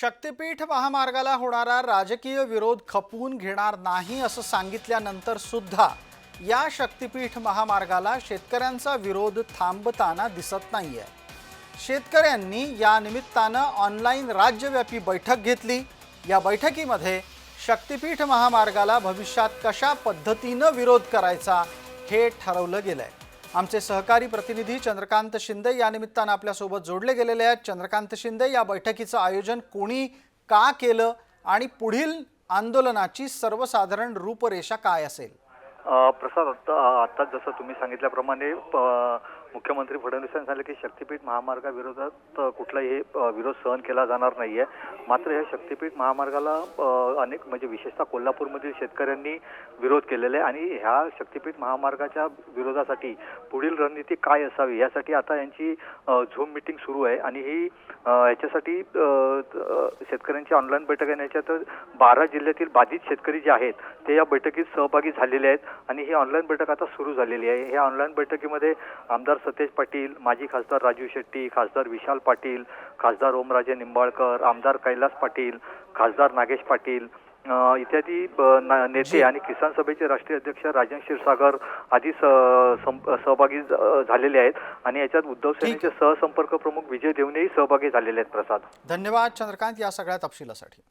शक्तीपीठ महामार्गाला होणारा राजकीय विरोध खपवून घेणार नाही असं सांगितल्यानंतर सुद्धा या शक्तीपीठ महामार्गाला शेतकऱ्यांचा विरोध थांबताना दिसत नाहीये. शेतकऱ्यांनी या निमित्तानं ऑनलाईन राज्यव्यापी बैठक घेतली. या बैठकीमध्ये शक्तीपीठ महामार्गाला भविष्यात कशा पद्धतीनं विरोध करायचा हे ठरवलं गेलंय. आमचे सहकारी प्रतिनिधी चंद्रकांत शिंदे या निमित्तानं आपल्यासोबत जोडले गेलेले आहेत. चंद्रकांत शिंदे या बैठकीचं आयोजन कोणी का केलं आणि पुढील आंदोलनाची सर्वसाधारण रूपरेषा काय असेल? प्रसाद आत्ता आत्ताच जसं तुम्ही सांगितल्याप्रमाणे प- मुख्यमंत्री फडणवीसांनी सांगितलं की शक्तीपीठ महामार्गाविरोधात कुठलाही विरोध सहन केला जाणार नाही आहे मात्र या शक्तीपीठ महामार्गाला अनेक म्हणजे विशेषतः कोल्हापूरमधील शेतकऱ्यांनी विरोध केलेला आहे आणि ह्या शक्तीपीठ महामार्गाच्या विरोधासाठी पुढील रणनीती काय असावी यासाठी आता यांची झूम मिटिंग सुरू आहे. आणि ही याच्यासाठी शेतकऱ्यांची ऑनलाईन बैठक आहे. आणि याच्यात बारा जिल्ह्यातील बाधित शेतकरी जे आहेत ते या बैठकीत सहभागी झालेले आहेत. आणि ही ऑनलाईन बैठक आता सुरू झालेली आहे. ह्या ऑनलाईन बैठकीमध्ये आमदार सतेज पाटील माजी खासदार राजू शेट्टी खासदार विशाल पाटील खासदार ओमराजे निंबाळकर आमदार कैलास पाटील खासदार नागेश पाटील इत्यादी नेते आणि किसान सभेचे राष्ट्रीय अध्यक्ष राजन क्षीरसागर सं- सहभागी झालेले आहेत. आणि याच्यात उद्धव सेनेचे सहसंपर्क प्रमुख विजय देवनेही सहभागी झालेले आहेत प्रसाद. धन्यवाद चंद्रकांत या सगळ्या तपशिलासाठी.